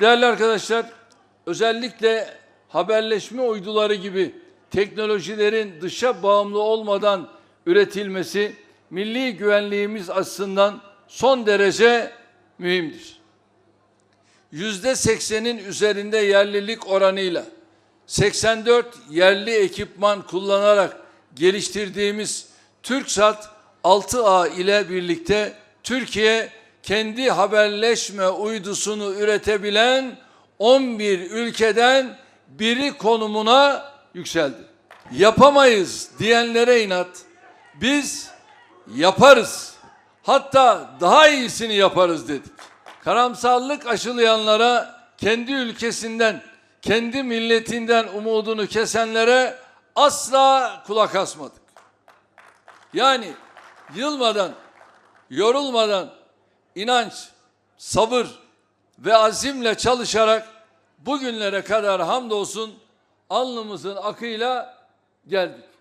Değerli arkadaşlar, özellikle haberleşme uyduları gibi teknolojilerin dışa bağımlı olmadan üretilmesi milli güvenliğimiz açısından son derece mühimdir. Yüzde seksenin üzerinde yerlilik oranıyla 84 yerli ekipman kullanarak geliştirdiğimiz TürkSat 6A ile birlikte Türkiye kendi haberleşme uydusunu üretebilen 11 ülkeden biri konumuna yükseldi. Yapamayız diyenlere inat. Biz yaparız. Hatta daha iyisini yaparız dedik. Karamsarlık aşılayanlara kendi ülkesinden, kendi milletinden umudunu kesenlere asla kulak asmadık. Yani yılmadan, yorulmadan inanç, sabır ve azimle çalışarak bugünlere kadar hamdolsun alnımızın akıyla geldik.